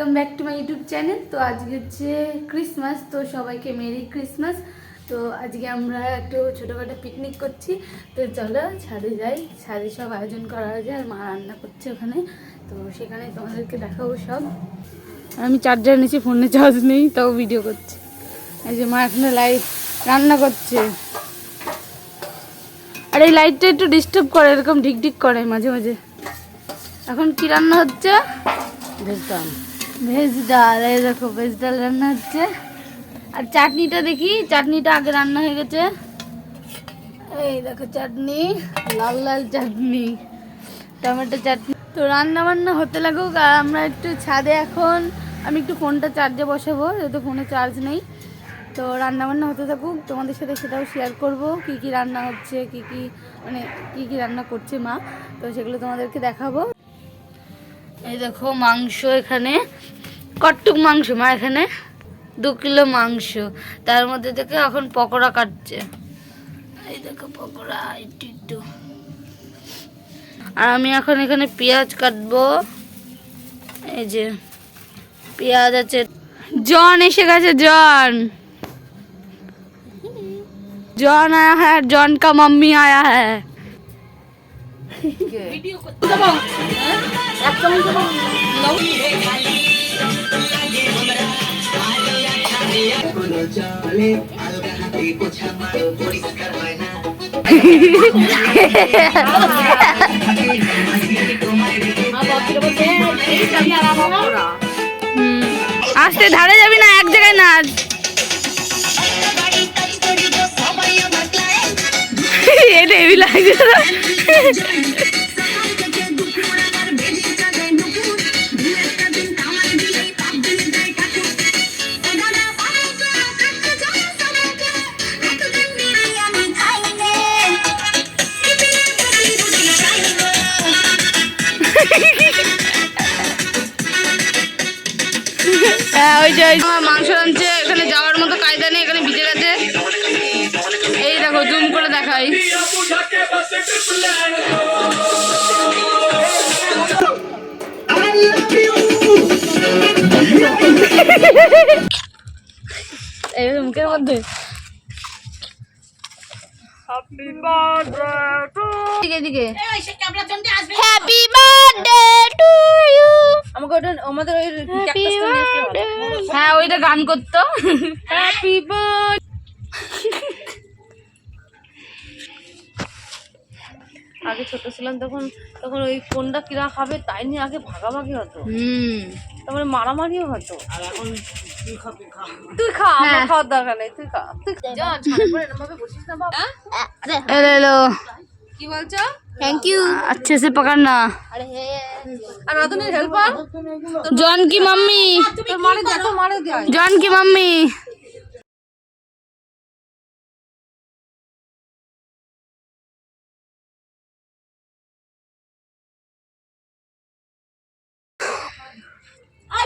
Welcome back to my YouTube channel তো আজকে হচ্ছে ক্রিসমাস তো সবাইকে মেরি ক্রিসমাস তো আজকে আমরা একটু ছোটোখাটো পিকনিক করছি। তো চলো, ছাদে যাই। ছাদে সব আয়োজন করা হয়েছে আর মা রান্না করছে ওখানে। তো সেখানে তোমাদেরকে দেখাবো সব। আমি চার্জার নিচে ফোনে চার্জ নেই, তাও ভিডিও করছি। এই যে মা এখানে লাইট রান্না করছে। আর এই লাইটটা একটু ডিস্টার্ব করে, এরকম ঢিকঢিক করে মাঝে মাঝে। এখন কি রান্না হচ্ছে? ডাল ভেজ ডাল, এই দেখো ভেজ ডাল রান্না হচ্ছে। আর চাটনিটা দেখি, চাটনিটা আগে রান্না হয়ে গেছে। এই দেখো চাটনি, লাল লাল চাটনি, টমেটো চাটনি। তো রান্না বান্না হতে লাগুক, আর আমরা একটু ছাদে এখন, আমি একটু ফোনটা চার্জে বসাবো, যেহেতু ফোনে চার্জ নেই। তো রান্না বান্না হতে থাকুক, তোমাদের সাথে সেটাও শেয়ার করব, কি কি রান্না হচ্ছে, কি কি মানে কি কি রান্না করছে মা, তো সেগুলো তোমাদেরকে দেখাবো। এই দেখো মাংস এখানে কটুক মাংস, মা এখানে দু কিলো মাংস। তার মধ্যে দেখে এখন পকোড়া কাটছে। এই দেখো পকোড়া, একটু একটু। আর আমি এখন এখানে পেঁয়াজ কাটবো। এই যে পেঁয়াজ আছে। জন এসে গেছে, জন। জন আয়া হ্যাঁ জন কা মাম্মি আয়া হ্যাঁ আসতে ধারে যাবি না এক জায়গায় না। হেভি লাগছে। হ্যাঁ ওই যে মাংস রাঁধছে এখানে যাওয়ার মতো কায়দা নেই, এখানে ভিজে গেছে দেখাই এই মুখের মধ্যে হ্যাপি বার্থডে টু ইউ আমাকে ওটা আমাদের ওই হ্যাঁ ওইটা গান করতো। হ্যাপি বার্থডে আগে ছোট ছিলাম তখন তখন ওই ফোনটা কিরা খাবে তাই নিয়ে আগে ভাগাভাগি হতো। তারপরে মারামারিও হতো। আর এখন তুই খা আমার খাওয়ার দরকার নেই তুই খা তুই হ্যালো কি বলছো? থ্যাংক ইউ আচ্ছা আর জন কি মাম্মি মারে জন কি মাম্মি।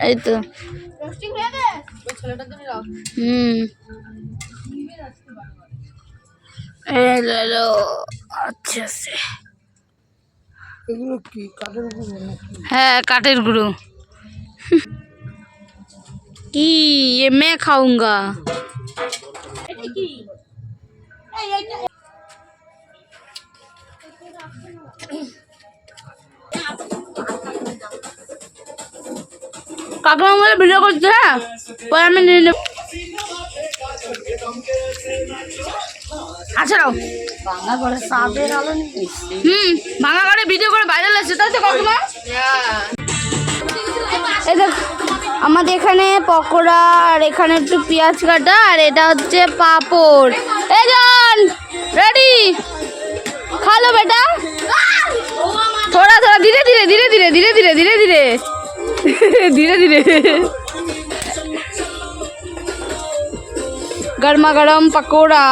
এই তো। হুম। আচ্ছা, আচ্ছা। হ্যাঁ কাঠের গুঁড়ো। কি? এ মে খাউঙ্গা কাকা আমাদের ভিডিও করছে হ্যাঁ? পরে আমি নিয়ে নেব। আচ্ছা রাও বাংলা হুম ভাঙা করে ভিডিও করে ভাইরাল আছে তাই তো কাকিমা এই দেখ আমাদের এখানে পকোড়া আর এখানে একটু পেঁয়াজ কাটা আর এটা হচ্ছে পাপড়। এই যান রেডি খালো বেটা? থোড়া থোড়া ধীরে ধীরে ধীরে ধীরে ধীরে ধীরে ধীরে ধীরে। ধীরে ধীরে। গরমা গরম পকোড়া।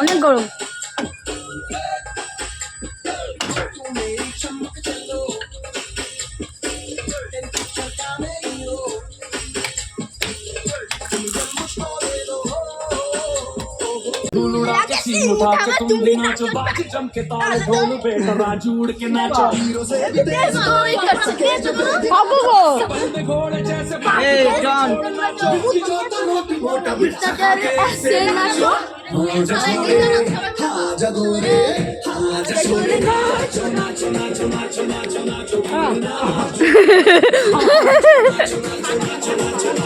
অনেক গরম। धूल उड़ा के सीन उठा के तुम भी नाचो बाकी जम के ताल ढोल पे राजू उड़ के नाचो हीरो से भी तेज कोई कर सके जो अब वो घोड़े जैसे ए जान जो तो मोटी मोटा बिस्तर करे ऐसे नाचो हाँ जगो रे हाँ जगो रे नाचो नाचो नाचो नाचो नाचो नाचो नाचो नाचो नाचो नाचो नाचो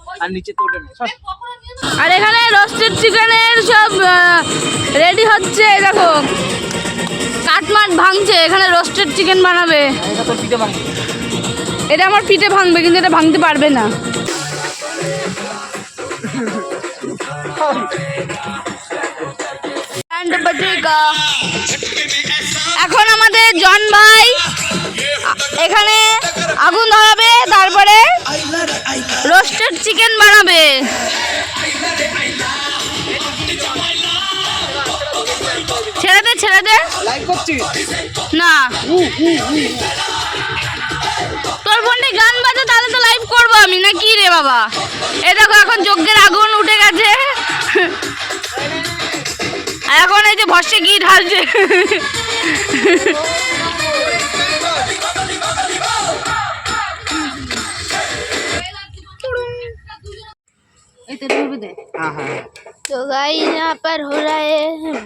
আর নিচে তো আর এখানে রোস্টেড চিকেনের সব রেডি হচ্ছে দেখো। কাটমাট ভাঙছে এখানে রোস্টেড চিকেন বানাবে। এটা আমার পিঠে ভাঙবে কিন্তু এটা ভাঙতে পারবে না। এখন আমাদের জন ভাই এখানে আগুন ধরাবে তারপরে রোস্টেড চিকেন বানাবে। ছেড়ে দে ছেড়ে দে। না। তোর ফোনে গান বাজে তাহলে তো লাইভ করব আমি না কি রে বাবা? এ দেখো এখন যজ্ঞের আগুন উঠে গেছে। এখন এই যে ভস্যে ঘি ঢালছে। ভরবে দে হ্যাঁ হ্যাঁ तो गाइस यहाँ पर हो रहा है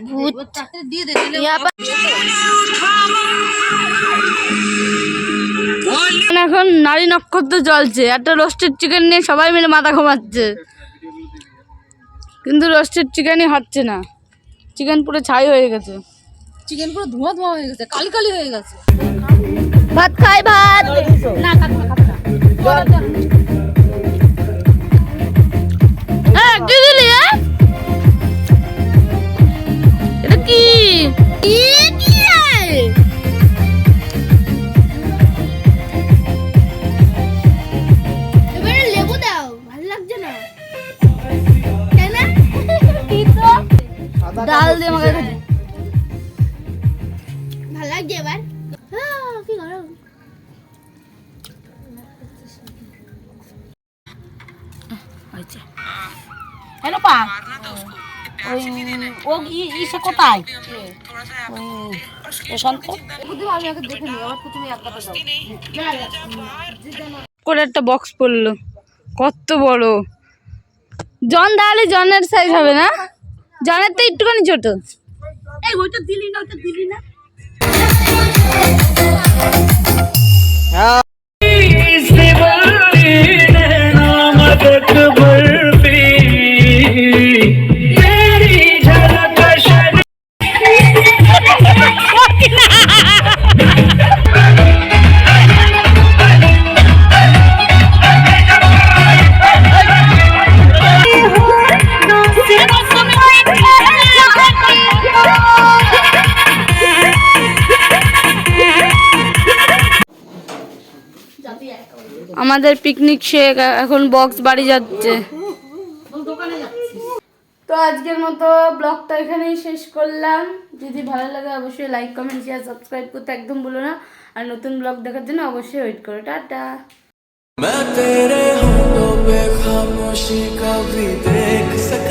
भूत চারটে দিয়ে দে দিলে यहाँ पर এখন নারী নক্ষত্র চলছে একটা রোস্টেড চিকেন নিয়ে সবাই মিলে মাথা ঘুমাচ্ছে কিন্তু রোস্টেড চিকেনই হচ্ছে না চিকেন পুরো ছাই হয়ে গেছে চিকেন পুরো ধোঁয়া ধোঁয়া হয়ে গেছে কালি কালি হয়ে গেছে ভাত খাই ভাত ডাল দিয়ে আমাকে ভালো লাগছে এবার? কি গরম। হয়েছে। হ্যালো পা। ও ইসে কোথায়? করে একটা বক্স পড়ল কত বড়। জন তাহলে জনের সাইজ হবে না? জনের তো একটুখানি ছোট। এই ওইটা দিলি না ওইটা দিলি না। আমাদের পিকনিক শেখ এখন বক্স বাড়ি যাচ্ছে তো আজকের মতো ব্লগটা এখানেই শেষ করলাম যদি ভালো লাগে অবশ্যই লাইক কমেন্ট শেয়ার সাবস্ক্রাইব করতে একদম ভুলো না আর নতুন ব্লগ দেখার জন্য অবশ্যই ওয়েট করো টাটা मैं तेरे होठों पे खामोशी का भी देख सकता